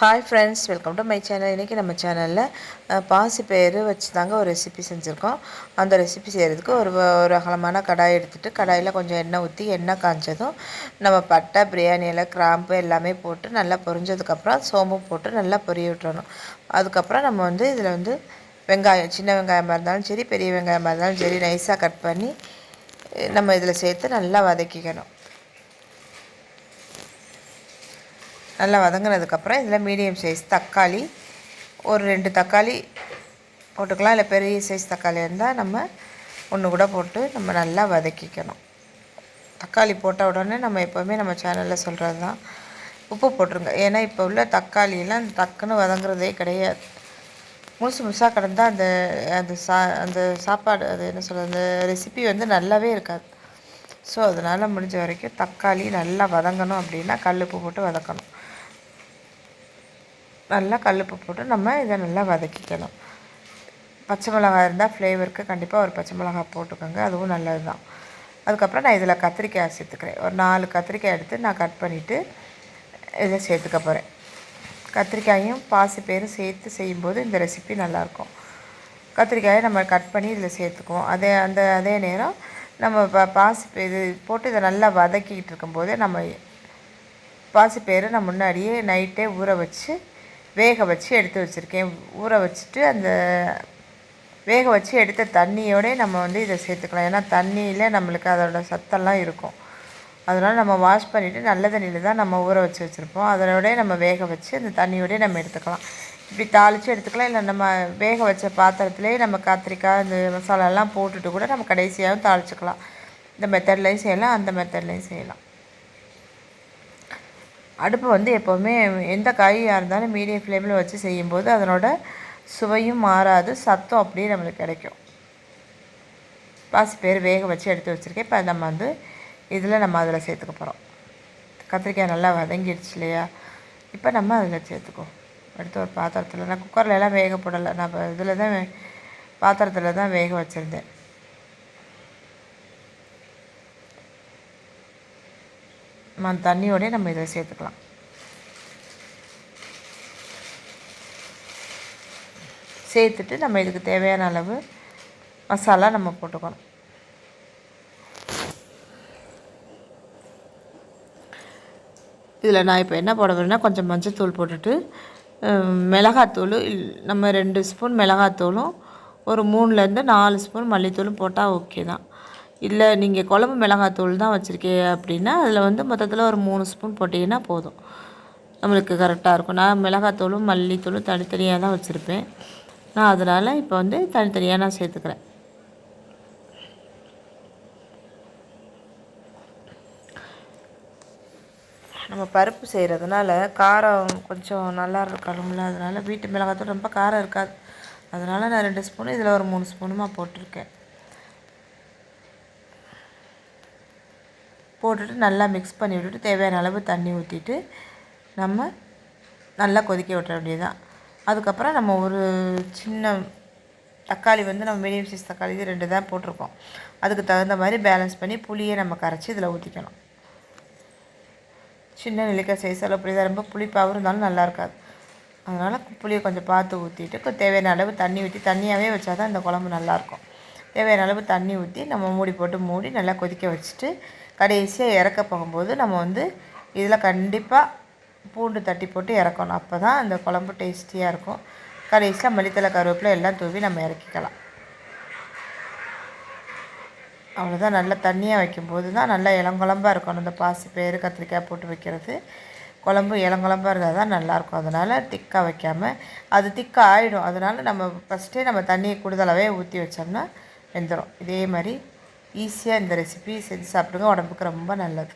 Hi friends welcome to my channel இன்றைக்கி நம்ம சேனலில் பாசி பயிறு வச்சு தாங்க ஒரு ரெசிபி செஞ்சுருக்கோம். அந்த ரெசிபி செய்கிறதுக்கு ஒரு ஒரு அகலமான கடாய் எடுத்துகிட்டு கடாயில் கொஞ்சம் எண்ணெய் ஊற்றி எண்ணெய் காய்ச்சதும் நம்ம பட்டை பிரியாணியில் கிராம்பு எல்லாமே போட்டு நல்லா பொரிஞ்சதுக்கப்புறம் சோம்பு போட்டு நல்லா பொரிய விட்டுறணும். அதுக்கப்புறம் நம்ம வந்து இதில் வந்து வெங்காயம் சின்ன வெங்காயமாக இருந்தாலும் சரி பெரிய வெங்காயமாக இருந்தாலும் சரி நைஸாக கட் பண்ணி நம்ம இதில் சேர்த்து நல்லா வதக்கிக்கணும். நல்லா வதங்கினதுக்கப்புறம் இதில் மீடியம் சைஸ் தக்காளி ஒரு ரெண்டு தக்காளி போட்டுக்கலாம். இல்லை பெரிய சைஸ் தக்காளி இருந்தால் நம்ம ஒன்று கூட போட்டு நம்ம நல்லா வதக்கிக்கணும். தக்காளி போட்ட உடனே நம்ம எப்போவுமே நம்ம சேனலில் சொல்கிறது தான் உப்பு போட்டுருங்க. ஏன்னா இப்போ உள்ள தக்காளியெல்லாம் டக்குன்னு வதங்குறதே கிடையாது. முழுசு முழுசாக கிடந்தால் அந்த அந்த சா அந்த சாப்பாடு அது என்ன சொல்கிறது அந்த ரெசிபி வந்து நல்லாவே இருக்காது. ஸோ அதனால் முடிஞ்ச வரைக்கும் தக்காளி நல்லா வதங்கணும் அப்படின்னா கல் உப்பு போட்டு வதக்கணும். நல்லா கல்லுப்பு போட்டு நம்ம இதை நல்லா வதக்கிக்கணும். பச்சை மிளகாய் இருந்தால் ஃப்ளேவருக்கு கண்டிப்பாக ஒரு பச்சை மிளகாய் போட்டுக்கோங்க அதுவும் நல்லது தான் அதுக்கப்புறம் நான் இதில் கத்திரிக்காய் சேர்த்துக்கிறேன் ஒரு நாலு கத்திரிக்காய் எடுத்து நான் கட் பண்ணிவிட்டு இதை சேர்த்துக்க போகிறேன் கத்திரிக்காயும் பாசி பேரும் சேர்த்து செய்யும்போது இந்த ரெசிபி நல்லாயிருக்கும். கத்திரிக்காயை நம்ம கட் பண்ணி இதில் சேர்த்துக்குவோம். அதே அந்த அதே நேரம் நம்ம ப பாசி இது போட்டு இதை நல்லா வதக்கிக்கிட்டு இருக்கும்போதே நம்ம பாசிப்பயிறு நான் முன்னாடியே நைட்டே ஊற வச்சு வேக வச்சு எடுத்து வச்சுருக்கேன். ஊற வச்சுட்டு அந்த வேக வச்சு எடுத்த தண்ணியோடய நம்ம வந்து இதை சேர்த்துக்கலாம். ஏன்னா தண்ணியில் நம்மளுக்கு அதோட சத்தெல்லாம் இருக்கும். அதனால் நம்ம வாஷ் பண்ணிவிட்டு நல்ல தண்ணியில் தான் நம்ம ஊற வச்சு வச்சுருப்போம். அதனோடய நம்ம வேக வச்சு அந்த தண்ணியோடய நம்ம எடுத்துக்கலாம். இப்படி தாளித்து எடுத்துக்கலாம். இல்லை நம்ம வேக வச்ச பாத்திரத்துலேயே நம்ம கத்திரிக்காய் இந்த மசாலாலாம் போட்டுட்டு கூட நம்ம கடைசியாகவும் தாளிச்சிக்கலாம். இந்த மெத்தட்லேயும் செய்யலாம். அந்த மெத்தட்லேயும் செய்யலாம். அடுப்பு வந்து எப்போவுமே எந்த காயாக இருந்தாலும் மீடியம் ஃப்ளேமில் வச்சு செய்யும்போது அதனோட சுவையும் மாறாது சத்தம் அப்படியே நம்மளுக்கு கிடைக்கும். பாசி பேர் வேக வச்சு எடுத்து வச்சுருக்கேன். இப்போ நம்ம வந்து இதில் நம்ம அதில் சேர்த்துக்க போகிறோம் கத்திரிக்காய் நல்லா வதங்கிடுச்சு இல்லையா? இப்போ நம்ம அதில் சேர்த்துக்குவோம். எடுத்து ஒரு பாத்திரத்தில் நான் குக்கரில் எல்லாம் வேக போடலை. நான் இதில் தான் பாத்திரத்தில் தான் வேக வச்சுருந்தேன். தண்ணியோடய நம்ம இதை சேர்த்துக்கலாம். சேர்த்துட்டு நம்ம இதுக்கு தேவையான அளவு மசாலா நம்ம போட்டுக்கணும். இதில் நான் இப்போ என்ன போட போகிறேன்னா கொஞ்சம் மஞ்சத்தூள் போட்டுட்டு மிளகாத்தூள் நம்ம ரெண்டு ஸ்பூன் மிளகாத்தூளும் ஒரு மூணுலேருந்து நாலு ஸ்பூன் மல்லித்தூளும் போட்டால் ஓகே தான். இல்லை நீங்கள் குழம்பு மிளகாத்தூள் தான் வச்சுருக்கே அப்படின்னா அதில் வந்து மொத்தத்தில் ஒரு மூணு ஸ்பூன் போட்டிங்கன்னா போதும். நம்மளுக்கு கரெக்டாக இருக்கும். நான் மிளகாத்தூளும் மல்லித்தூளும் தனித்தனியாக தான் வச்சுருப்பேன். நான் அதனால் இப்போ வந்து தனித்தனியாக நான் சேர்த்துக்கிறேன். நம்ம பருப்பு செய்கிறதுனால காரம் கொஞ்சம் நல்லா இருக்கணும்ல அதனால் வீட்டு மிளகாத்தூள் ரொம்ப காரம் இருக்காது. அதனால் நான் ரெண்டு ஸ்பூனு இதில் ஒரு மூணு ஸ்பூனுமா போட்டிருக்கேன். போட்டுட்டு நல்லா மிக்ஸ் பண்ணி விட்டுட்டு தேவையான அளவு தண்ணி ஊற்றிட்டு நம்ம நல்லா கொதிக்க விட்டுற வேண்டியதுதான். அதுக்கப்புறம் நம்ம ஒரு சின்ன தக்காளி வந்து நம்ம மீடியம் சைஸ் தக்காளி இது ரெண்டு தான் போட்டிருக்கோம். அதுக்கு தகுந்த மாதிரி பேலன்ஸ் பண்ணி புளியை நம்ம கரைச்சி இதில் ஊற்றிக்கணும் சின்ன நெல்லிக்காய் சைஸ் அளவு புளி தான் ரொம்ப புளிப்பாகவும் இருந்தாலும் நல்லா இருக்காது. அதனால் புளியை கொஞ்சம் பார்த்து ஊற்றிட்டு தேவையான அளவு தண்ணி ஊற்றி தண்ணியாகவே வச்சா தான் இந்த குழம்பு நல்லாயிருக்கும் தேவையான அளவு தண்ணி ஊற்றி நம்ம மூடி போட்டு மூடி நல்லா கொதிக்க வச்சுட்டு கடைசியாக இறக்க போகும்போது நம்ம வந்து இதில் கண்டிப்பாக பூண்டு தட்டி போட்டு இறக்கணும். அப்போ தான் அந்த குழம்பு டேஸ்டியாக இருக்கும். கடைசியாக மல்லித்தலை கருவேப்பிலை எல்லாம் தூவி நம்ம இறக்கிக்கலாம். அவ்வளோதான் நல்லா தண்ணியாக வைக்கும்போது தான் நல்லா இளங்குழம்பாக இருக்கணும். இந்த பாசி பேர் கத்திரிக்காய் போட்டு வைக்கிறது. குழம்பு இளங்குழம்பாக இருந்தால் தான் நல்லாயிருக்கும் அதனால் திக்காக வைக்காமல் அது திக்காக ஆகிடும் அதனால் நம்ம ஃபஸ்ட்டே நம்ம தண்ணியை கூடுதலாகவே ஊற்றி வச்சோம்னா வெந்துடும் இதே மாதிரி ஈஸியாக இந்த ரெசிபி செஞ்சு சாப்பிடுங்க. உடம்புக்கு ரொம்ப நல்லது.